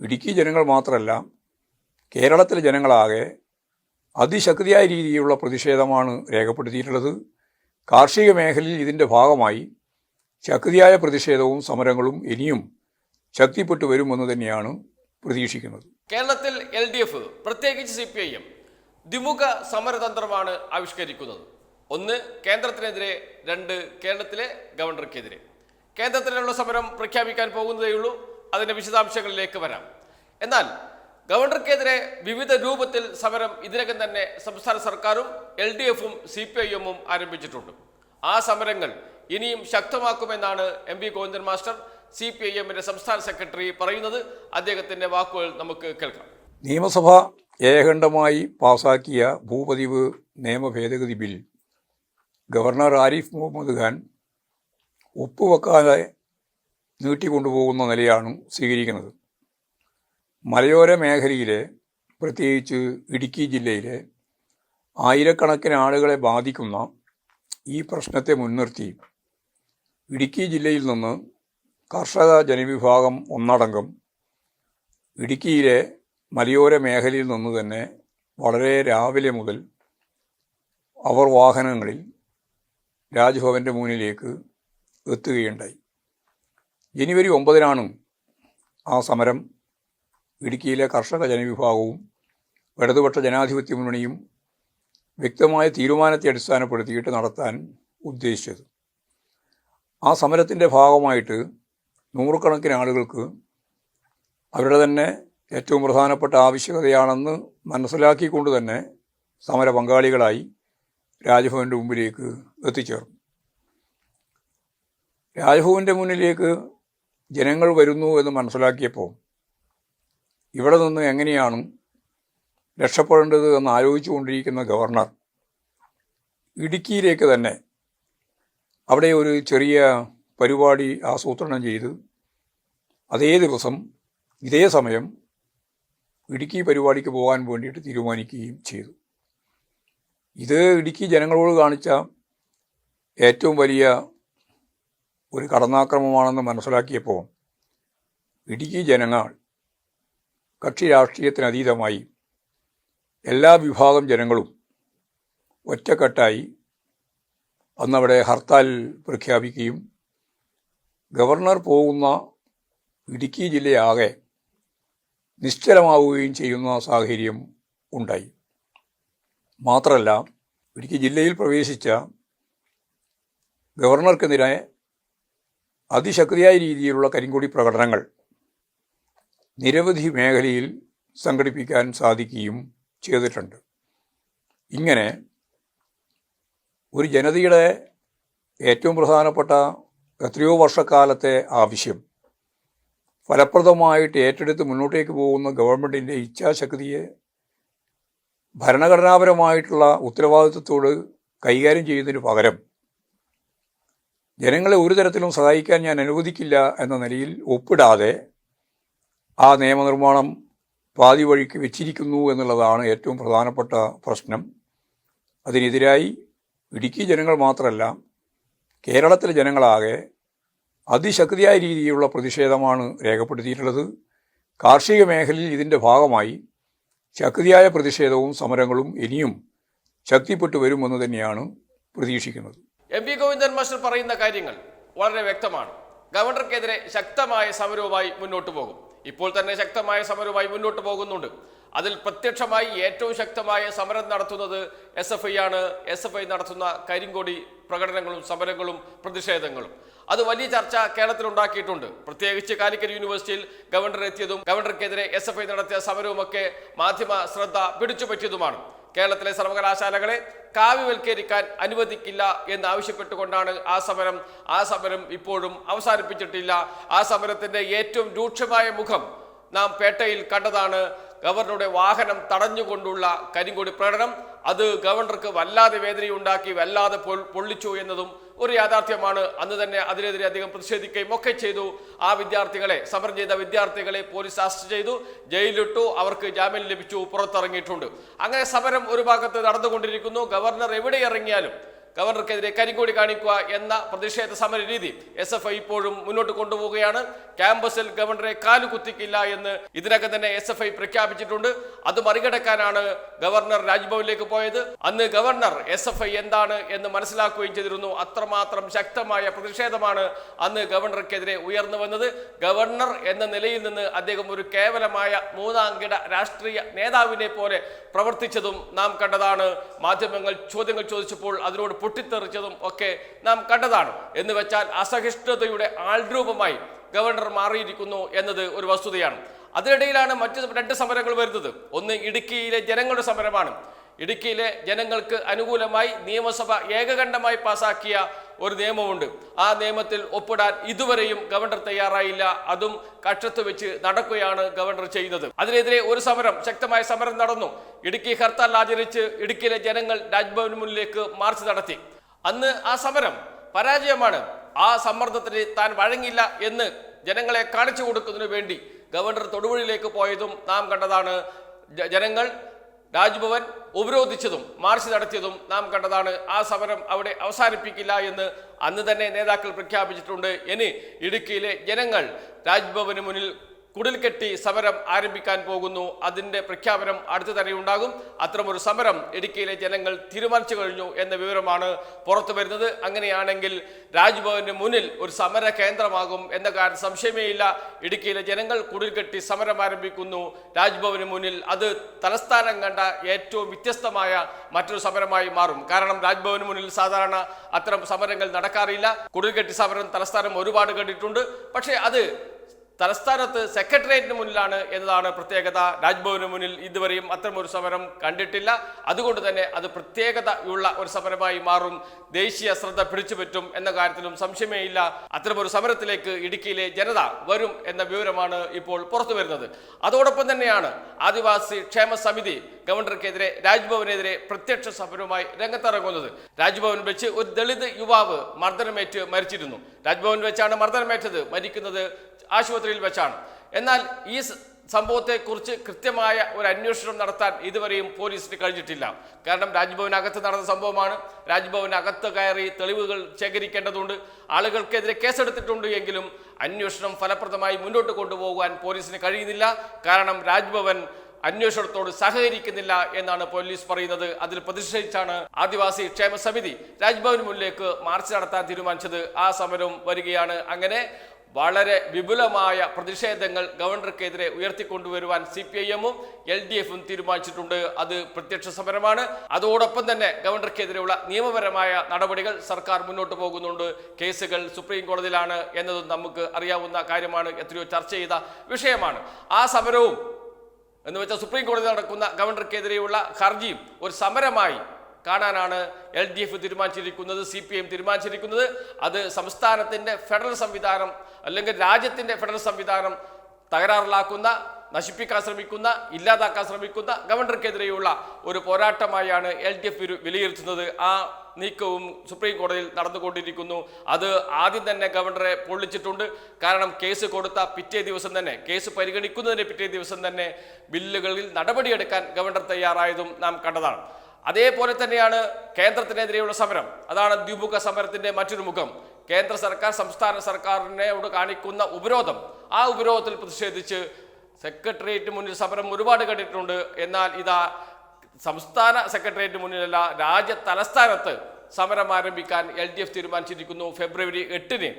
ഇടുക്കി ജനങ്ങൾ മാത്രമല്ല കേരളത്തിലെ ജനങ്ങളാകെ അതിശക്തിയായ രീതിയിലുള്ള പ്രതിഷേധമാണ് രേഖപ്പെടുത്തിയിട്ടുള്ളത്. കാർഷിക മേഖലയിൽ ഇതിന്റെ ഭാഗമായി ശക്തിയായ പ്രതിഷേധവും സമരങ്ങളും ഇനിയും ശക്തിപ്പെട്ടു വരുമെന്ന് തന്നെയാണ് പ്രതീക്ഷിക്കുന്നത്. കേരളത്തിൽ എൽ ഡി എഫ് പ്രത്യേകിച്ച് സി പി ഐ എം ദ്വിമുഖ സമരതന്ത്രമാണ് ആവിഷ്കരിക്കുന്നത്. ഒന്ന് കേന്ദ്രത്തിനെതിരെ. രണ്ട് കേരളത്തിലെ ഗവർണർക്കെതിരെ. കേന്ദ്രത്തിനുള്ള സമരം പ്രഖ്യാപിക്കാൻ പോകുന്നതേയുള്ളൂ. അതിന്റെ വിശദാംശങ്ങളിലേക്ക് വരാം. എന്നാൽ ഗവർണർക്കെതിരെ വിവിധ രൂപത്തിൽ സമരം ഇതിനകം തന്നെ സംസ്ഥാന സർക്കാരും എൽ ഡി എഫും സി പി ഐ എമ്മും ആരംഭിച്ചിട്ടുണ്ട്. ആ സമരങ്ങൾ ഇനിയും ശക്തമാക്കുമെന്നാണ് M V Govindan master C P I എമ്മിന്റെ സംസ്ഥാന സെക്രട്ടറി പറയുന്നത്. അദ്ദേഹത്തിന്റെ വാക്കുകൾ നമുക്ക് കേൾക്കാം. നിയമസഭ ഏകണ്ഠമായി പാസാക്കിയ ഭൂപതിവ് നിയമ ഭേദഗതി ബിൽ ഗവർണർ ആരിഫ് മുഹമ്മദ് ഖാൻ ഒപ്പുവെക്കാതെ നീട്ടിക്കൊണ്ടുപോകുന്ന നിലയാണ് സ്വീകരിക്കുന്നത്. മലയോര മേഖലയിലെ പ്രത്യേകിച്ച് ഇടുക്കി ജില്ലയിലെ ആയിരക്കണക്കിന് ആളുകളെ ബാധിക്കുന്ന ഈ പ്രശ്നത്തെ മുൻനിർത്തി ഇടുക്കി ജില്ലയിൽ നിന്ന് കർഷക ജനവിഭാഗം ഒന്നടങ്കം ഇടുക്കിയിലെ മലയോര മേഖലയിൽ നിന്ന് തന്നെ വളരെ രാവിലെ മുതൽ അവർ വാഹനങ്ങളിൽ രാജ്ഭവന്റെ മുന്നിലേക്ക് എത്തുകയുണ്ടായി. ജനുവരി ഒമ്പതിനാണ് ആ സമരം. ഇടുക്കിയിലെ കർഷക ജനവിഭാഗവും ഇടതുപക്ഷ ജനാധിപത്യ മുന്നണിയും വ്യക്തമായ തീരുമാനത്തെ അടിസ്ഥാനപ്പെടുത്തിയിട്ട് നടത്താൻ ഉദ്ദേശിച്ചത്. ആ സമരത്തിന്റെ ഭാഗമായിട്ട് നൂറുകണക്കിന് ആളുകൾക്ക് അവരുടെ തന്നെ ഏറ്റവും പ്രധാനപ്പെട്ട ആവശ്യകതയാണെന്ന് മനസ്സിലാക്കിക്കൊണ്ട് തന്നെ സമര പങ്കാളികളായി രാജ്ഭവന്റെ മുമ്പിലേക്ക് എത്തിച്ചേർന്നു. രാജ്ഭവന്റെ മുന്നിലേക്ക് ജനങ്ങൾ വരുന്നു എന്ന് മനസ്സിലാക്കിയപ്പോൾ ഇവിടെ നിന്ന് എങ്ങനെയാണ് രക്ഷപ്പെടേണ്ടത് എന്ന് ആലോചിച്ചു കൊണ്ടിരിക്കുന്ന ഗവർണർ ഇടുക്കിയിലേക്ക് തന്നെ അവിടെ ഒരു ചെറിയ പരിപാടി ആസൂത്രണം ചെയ്ത് അതേ ദിവസം ഇതേ സമയം ഇടുക്കി പരിപാടിക്ക് പോകാൻ വേണ്ടിയിട്ട് തീരുമാനിക്കുകയും ചെയ്തു. ഇത് ഇടുക്കി ജനങ്ങളോട് കാണിച്ച ഏറ്റവും വലിയ ഒരു കടന്നാക്രമമാണെന്ന് മനസ്സിലാക്കിയപ്പോൾ ഇടുക്കി ജനങ്ങൾ കക്ഷി രാഷ്ട്രീയത്തിനതീതമായി എല്ലാ വിഭാഗം ജനങ്ങളും ഒറ്റക്കെട്ടായി അന്നവിടെ ഹർത്താൽ പ്രഖ്യാപിക്കുകയും ഗവർണർ പോകുന്ന ഇടുക്കി ജില്ലയാകെ നിശ്ചലമാവുകയും ചെയ്യുന്ന സാഹചര്യം ഉണ്ടായി. മാത്രമല്ല ഇടുക്കി ജില്ലയിൽ പ്രവേശിച്ച ഗവർണർക്കെതിരെ അതിശക്തിയായ രീതിയിലുള്ള കരിങ്കൊടി പ്രകടനങ്ങൾ നിരവധി മേഖലയിൽ സംഘടിപ്പിക്കാൻ സാധിക്കുകയും ചെയ്തിട്ടുണ്ട്. ഇങ്ങനെ ഒരു ജനതയുടെ ഏറ്റവും പ്രധാനപ്പെട്ട എത്രയോ വർഷക്കാലത്തെ ആവശ്യം ഫലപ്രദമായിട്ട് ഏറ്റെടുത്ത് മുന്നോട്ടേക്ക് പോകുന്ന ഗവൺമെന്റിന്റെ ഇച്ഛാശക്തിയെ ഭരണഘടനാപരമായിട്ടുള്ള ഉത്തരവാദിത്വത്തോട് കൈകാര്യം ചെയ്യുന്നതിന് പകരം ജനങ്ങളെ ഒരു തരത്തിലും സഹായിക്കാൻ ഞാൻ അനുവദിക്കില്ല എന്ന നിലയിൽ ഒപ്പിടാതെ ആ നിയമനിർമ്മാണം പാതി വഴിക്ക് വെച്ചിരിക്കുന്നു എന്നുള്ളതാണ് ഏറ്റവും പ്രധാനപ്പെട്ട പ്രശ്നം. അതിനെതിരായി ഇടുക്കി ജനങ്ങൾ മാത്രമല്ല കേരളത്തിലെ ജനങ്ങളാകെ അതിശക്തിയായ രീതിയിലുള്ള പ്രതിഷേധമാണ് രേഖപ്പെടുത്തിയിട്ടുള്ളത്. കാർഷിക മേഖലയിൽ ഇതിന്റെ ഭാഗമായി ശക്തിയായ പ്രതിഷേധവും സമരങ്ങളും ഇനിയും ശക്തിപ്പെട്ടു വരുമെന്ന് തന്നെയാണ് പ്രതീക്ഷിക്കുന്നത്. എം പി ഗോവിന്ദൻ മാസ്റ്റർ പറയുന്ന കാര്യങ്ങൾ വളരെ വ്യക്തമാണ്. ഗവർണർക്കെതിരെ ശക്തമായ സമരവുമായി മുന്നോട്ട് പോകും. ഇപ്പോൾ തന്നെ ശക്തമായ സമരവുമായി മുന്നോട്ട് പോകുന്നുണ്ട്. അതിൽ പ്രത്യക്ഷമായി ഏറ്റവും ശക്തമായ സമരം നടത്തുന്നത് എസ് എഫ് ഐ ആണ്. എസ് എഫ് ഐ നടത്തുന്ന കരിങ്കൊടി പ്രകടനങ്ങളും സമരങ്ങളും പ്രതിഷേധങ്ങളും. അത് വലിയ ചർച്ച കേരളത്തിൽ ഉണ്ടാക്കിയിട്ടുണ്ട്. പ്രത്യേകിച്ച് കാലിക്കറ്റ് യൂണിവേഴ്സിറ്റിയിൽ ഗവർണർ എത്തിയതും ഗവർണർക്കെതിരെ എസ് എഫ് ഐ നടത്തിയ സമരവുമൊക്കെ മാധ്യമ ശ്രദ്ധ പിടിച്ചുപറ്റിയതുമാണ്. കേരളത്തിലെ സർവകലാശാലകളെ കാവ്യവൽക്കരിക്കാൻ അനുവദിക്കില്ല എന്ന് ആവശ്യപ്പെട്ടുകൊണ്ടാണ് ആ സമരം. ആ സമരം ഇപ്പോഴും അവസാനിപ്പിച്ചിട്ടില്ല. ആ സമരത്തിന്റെ ഏറ്റവും രൂക്ഷമായ മുഖം നാം പേട്ടയിൽ കണ്ടതാണ്. ഗവർണറുടെ വാഹനം തടഞ്ഞുകൊണ്ടുള്ള കരിങ്കൊടി പ്രകടനം. അത് ഗവർണർക്ക് വല്ലാതെ വേദനയുണ്ടാക്കി വല്ലാതെ പൊള്ളിച്ചു എന്നതും ഒരു യാഥാർത്ഥ്യമാണ്. അന്ന് തന്നെ അതിനെതിരെ അദ്ദേഹം പ്രതിഷേധിക്കുകയും ഒക്കെ ചെയ്തു. ആ വിദ്യാർത്ഥികളെ സമരം ചെയ്ത വിദ്യാർത്ഥികളെ പോലീസ് അറസ്റ്റ് ചെയ്തു. ജയിലിലിട്ടു. അവർക്ക് ജാമ്യം ലഭിച്ചു. പുറത്തിറങ്ങിയിട്ടുണ്ട്. അങ്ങനെ സമരം ഒരു ഭാഗത്ത് നടന്നുകൊണ്ടിരിക്കുന്നു. ഗവർണർ എവിടെ ഇറങ്ങിയാലും ഗവർണർക്കെതിരെ കരിങ്കൊടി കാണിക്കുക എന്ന പ്രതിഷേധ സമര രീതി എസ് എഫ് ഐ ഇപ്പോഴും മുന്നോട്ട് കൊണ്ടുപോവുകയാണ്. ക്യാമ്പസിൽ ഗവർണറെ കാലു കുത്തിക്കില്ല എന്ന് ഇതിനകം തന്നെ എസ് എഫ് ഐ പ്രഖ്യാപിച്ചിട്ടുണ്ട്. അത് മറികടക്കാനാണ് ഗവർണർ രാജ്ഭവനിലേക്ക് പോയത്. അന്ന് ഗവർണർ എസ് എഫ് ഐ എന്താണ് എന്ന് മനസ്സിലാക്കുകയും ചെയ്തിരുന്നു. അത്രമാത്രം ശക്തമായ പ്രതിഷേധമാണ് അന്ന് ഗവർണർക്കെതിരെ ഉയർന്നു വന്നത്. ഗവർണർ എന്ന നിലയിൽ നിന്ന് അദ്ദേഹം ഒരു കേവലമായ മൂന്നാംകിട രാഷ്ട്രീയ നേതാവിനെ പോലെ പ്രവർത്തിച്ചതും നാം കണ്ടതാണ്. മാധ്യമങ്ങൾ ചോദ്യങ്ങൾ ചോദിച്ചപ്പോൾ അതിനോട് പൊട്ടിത്തെറിച്ചതും ഒക്കെ നാം കണ്ടതാണ്. എന്ന് വെച്ചാൽ അസഹിഷ്ണുതയുടെ ആൾരൂപമായി ഗവർണർ മാറിയിരിക്കുന്നു എന്നത് ഒരു വസ്തുതയാണ്. അതിനിടയിലാണ് മറ്റു രണ്ട് സമരങ്ങൾ വരുന്നത്. ഒന്ന് ഇടുക്കിയിലെ ജനങ്ങളുടെ സമരമാണ്. ഇടുക്കിയിലെ ജനങ്ങൾക്ക് അനുകൂലമായി നിയമസഭ ഏകകണ്ഠമായി പാസാക്കിയ ഒരു നിയമമുണ്ട്. ആ നിയമത്തിൽ ഒപ്പിടാൻ ഇതുവരെയും ഗവർണർ തയ്യാറായില്ല. അതും കക്ഷത്ത് വെച്ച് നടക്കുകയാണ് ഗവർണർ ചെയ്യുന്നത്. അതിനെതിരെ ഒരു സമരം ശക്തമായ സമരം നടന്നു. ഇടുക്കി ഹർത്താൽ ആചരിച്ച് ഇടുക്കിയിലെ ജനങ്ങൾ രാജ്ഭവന് മുന്നിലേക്ക് മാർച്ച് നടത്തി. അന്ന് ആ സമരം പരാജയമാണ്. ആ സമ്മർദ്ദത്തിന് താൻ വഴങ്ങില്ല എന്ന് ജനങ്ങളെ കാണിച്ചു കൊടുക്കുന്നതിന് വേണ്ടി ഗവർണർ തൊടുപുഴയിലേക്ക് പോയതും നാം കണ്ടതാണ്. ജനങ്ങൾ രാജ്ഭവൻ ഉപരോധിച്ചതും മാർച്ച് നടത്തിയതും നാം കണ്ടതാണ്. ആ സമരം അവിടെ അവസാനിപ്പിക്കില്ല എന്ന് അന്ന് തന്നെ നേതാക്കൾ പ്രഖ്യാപിച്ചിട്ടുണ്ട്. ഇനി ഇടുക്കിയിലെ ജനങ്ങൾ രാജ്ഭവന് മുന്നിൽ കുടിൽ കെട്ടി സമരം ആരംഭിക്കാൻ പോകുന്നു. അതിന്റെ പ്രഖ്യാപനം അടുത്തു തന്നെ ഉണ്ടാകും. അത്തരമൊരു സമരം ഇടുക്കിയിലെ ജനങ്ങൾ തീരുമാനിച്ചു കഴിഞ്ഞു എന്ന വിവരമാണ് പുറത്തു വരുന്നത്. അങ്ങനെയാണെങ്കിൽ രാജ്ഭവന് മുന്നിൽ ഒരു സമര കേന്ദ്രമാകും എന്ന കാര്യം സംശയമേ ഇല്ല. ഇടുക്കിയിലെ ജനങ്ങൾ കുടിൽ കെട്ടി സമരം ആരംഭിക്കുന്നു. രാജ്ഭവന് മുന്നിൽ അത് തലസ്ഥാനം കണ്ട ഏറ്റവും വ്യത്യസ്തമായ മറ്റൊരു സമരമായി മാറും. കാരണം രാജ്ഭവന് മുന്നിൽ സാധാരണ അത്തരം സമരങ്ങൾ നടക്കാറില്ല. കുടിൽ കെട്ടി സമരം തലസ്ഥാനം ഒരുപാട് കണ്ടിട്ടുണ്ട്. പക്ഷേ അത് തലസ്ഥാനത്ത് സെക്രട്ടേറിയറ്റിന് മുന്നിലാണ് എന്നതാണ് പ്രത്യേകത. രാജ്ഭവന് മുന്നിൽ ഇതുവരെയും അത്തരമൊരു സമരം കണ്ടിട്ടില്ല. അതുകൊണ്ട് തന്നെ അത് പ്രത്യേകതയുള്ള ഒരു സമരമായി മാറും. ദേശീയ ശ്രദ്ധ പിടിച്ചുപറ്റും എന്ന കാര്യത്തിലും സംശയമേ ഇല്ല അത്തരമൊരു സമരത്തിലേക്ക് ഇടുക്കിയിലെ ജനത വരും എന്ന വിവരമാണ് ഇപ്പോൾ പുറത്തു വരുന്നത് അതോടൊപ്പം തന്നെയാണ് ആദിവാസി ക്ഷേമ സമിതി ഗവർണർക്കെതിരെ രാജ്ഭവനെതിരെ പ്രത്യക്ഷ സമരവുമായി രംഗത്തിറങ്ങുന്നത്. രാജ്ഭവൻ വെച്ച് ഒരു ദളിത് യുവാവ് മർദ്ദനമേറ്റ് മരിച്ചിരുന്നു. രാജ്ഭവൻ വെച്ചാണ് മർദ്ദനമേറ്റത് മരിക്കുന്നത് ആശുപത്രിയിൽ വെച്ചാണ്. എന്നാൽ ഈ സംഭവത്തെക്കുറിച്ച് കൃത്യമായ ഒരു അന്വേഷണം നടത്താൻ ഇതുവരെയും പോലീസിന് കഴിഞ്ഞിട്ടില്ല. കാരണം രാജ്ഭവനകത്ത് നടന്ന സംഭവമാണ്. രാജ്ഭവനകത്ത് കയറി തെളിവുകൾ ശേഖരിക്കേണ്ടതുണ്ട്. ആളുകൾക്കെതിരെ കേസെടുത്തിട്ടുണ്ട് എങ്കിലും അന്വേഷണം ഫലപ്രദമായി മുന്നോട്ട് കൊണ്ടുപോകാൻ പോലീസിന് കഴിയുന്നില്ല. കാരണം രാജ്ഭവൻ അന്വേഷണത്തോട് സഹകരിക്കുന്നില്ല എന്നാണ് പോലീസ് പറയുന്നത്. അതിൽ പ്രതിഷേധിച്ചാണ് ആദിവാസി ക്ഷേമ സമിതി രാജ്ഭവന് മുന്നിലേക്ക് മാർച്ച് നടത്താൻ തീരുമാനിച്ചത്. ആ സമരവും വരികയാണ്. അങ്ങനെ വളരെ വിപുലമായ പ്രതിഷേധങ്ങൾ ഗവർണർക്കെതിരെ ഉയർത്തിക്കൊണ്ടുവരുവാൻ സി പി ഐ എമ്മും എൽ ഡി എഫും തീരുമാനിച്ചിട്ടുണ്ട്. അത് പ്രത്യക്ഷ സമരമാണ്. അതോടൊപ്പം തന്നെ ഗവർണർക്കെതിരെയുള്ള നിയമപരമായ നടപടികൾ സർക്കാർ മുന്നോട്ട് പോകുന്നുണ്ട്. കേസുകൾ സുപ്രീം കോടതിയിലാണ് എന്നതും നമുക്ക് അറിയാവുന്ന കാര്യമാണ്. എത്രയോ ചർച്ച ചെയ്ത വിഷയമാണ്. ആ സമരവും എന്ന് വെച്ചാൽ സുപ്രീം കോടതി നടക്കുന്ന ഗവർണർക്കെതിരെയുള്ള ഹർജിയും ഒരു സമരമായി കാണാനാണ് എൽ ഡി എഫ് തീരുമാനിച്ചിരിക്കുന്നത് സി പി എം തീരുമാനിച്ചിരിക്കുന്നത്. അത് സംസ്ഥാനത്തിന്റെ ഫെഡറൽ സംവിധാനം അല്ലെങ്കിൽ രാജ്യത്തിന്റെ ഫെഡറൽ സംവിധാനം തകരാറിലാക്കുന്ന നശിപ്പിക്കാൻ ശ്രമിക്കുന്ന ഇല്ലാതാക്കാൻ ശ്രമിക്കുന്ന ഗവർണർക്കെതിരെയുള്ള ഒരു പോരാട്ടമായാണ് എൽ ഡി എഫ് വിലയിരുത്തുന്നത്. ആ നീക്കവും സുപ്രീം കോടതിയിൽ നടന്നുകൊണ്ടിരിക്കുന്നു. അത് ആദ്യം തന്നെ ഗവർണറെ പൊള്ളിച്ചിട്ടുണ്ട്. കാരണം കേസ് കൊടുത്ത പിറ്റേ ദിവസം തന്നെ കേസ് പരിഗണിക്കുന്നതിന് പിറ്റേ ദിവസം തന്നെ ബില്ലുകളിൽ നടപടിയെടുക്കാൻ ഗവർണർ തയ്യാറായതും നാം കണ്ടതാണ്. അതേപോലെ തന്നെയാണ് കേന്ദ്രത്തിനെതിരെയുള്ള സമരം. അതാണ് ദ്വിമുഖ സമരത്തിന്റെ മറ്റൊരു മുഖം. കേന്ദ്ര സർക്കാർ സംസ്ഥാന സർക്കാരിനോട് കാണിക്കുന്ന ഉപരോധം. ആ ഉപരോധത്തിൽ പ്രതിഷേധിച്ച് സെക്രട്ടേറിയറ്റ് മുന്നിൽ സമരം ഒരുപാട് കണ്ടിട്ടുണ്ട്. എന്നാൽ ഇതാ സംസ്ഥാന സെക്രട്ടേറിയറ്റ് മുന്നിലല്ല രാജ്യ തലസ്ഥാനത്ത് സമരം ആരംഭിക്കാൻ എൽ ഡി എഫ് തീരുമാനിച്ചിരിക്കുന്നു ഫെബ്രുവരി എട്ടിന്.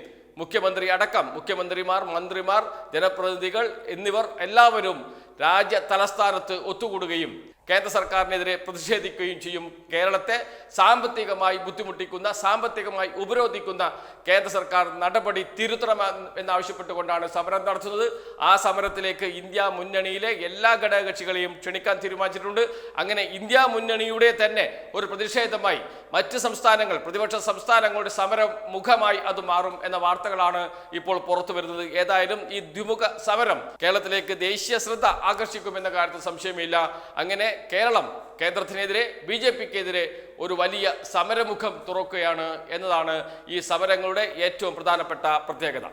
മുഖ്യമന്ത്രി അടക്കം മുഖ്യമന്ത്രിമാർ മന്ത്രിമാർ ജനപ്രതിനിധികൾ എന്നിവർ എല്ലാവരും രാജ്യ തലസ്ഥാനത്ത് ഒത്തുകൂടുകയും കേന്ദ്ര സർക്കാരിനെതിരെ പ്രതിഷേധിക്കുകയും ചെയ്യും. കേരളത്തെ സാമ്പത്തികമായി ബുദ്ധിമുട്ടിക്കുന്ന സാമ്പത്തികമായി ഉപരോധിക്കുന്ന കേന്ദ്ര സർക്കാർ നടപടി തിരുത്തണം എന്നാവശ്യപ്പെട്ടുകൊണ്ടാണ് സമരം നടത്തുന്നത്. ആ സമരത്തിലേക്ക് ഇന്ത്യ മുന്നണിയിലെ എല്ലാ ഘടകകക്ഷികളെയും ക്ഷണിക്കാൻ തീരുമാനിച്ചിട്ടുണ്ട്. അങ്ങനെ ഇന്ത്യ മുന്നണിയുടെ തന്നെ ഒരു പ്രതിഷേധമായി മറ്റ് സംസ്ഥാനങ്ങൾ പ്രതിപക്ഷ സംസ്ഥാനങ്ങളുടെ സമരം മുഖമായി അത് മാറും എന്ന വാർത്തകളാണ് ഇപ്പോൾ പുറത്തു വരുന്നത്. ഏതായാലും ഈ ദ്വിമുഖ സമരം കേരളത്തിലേക്ക് ദേശീയ ശ്രദ്ധ ആകർഷിക്കുമെന്ന കാര്യത്തിൽ സംശയമില്ല. അങ്ങനെ കേരളം കേന്ദ്രത്തിനെതിരെ ബി ജെ പിക്കെതിരെ ഒരു വലിയ സമരമുഖം തുറക്കുകയാണ് എന്നതാണ് ഈ സമരങ്ങളുടെ ഏറ്റവും പ്രധാനപ്പെട്ട പ്രത്യേകത.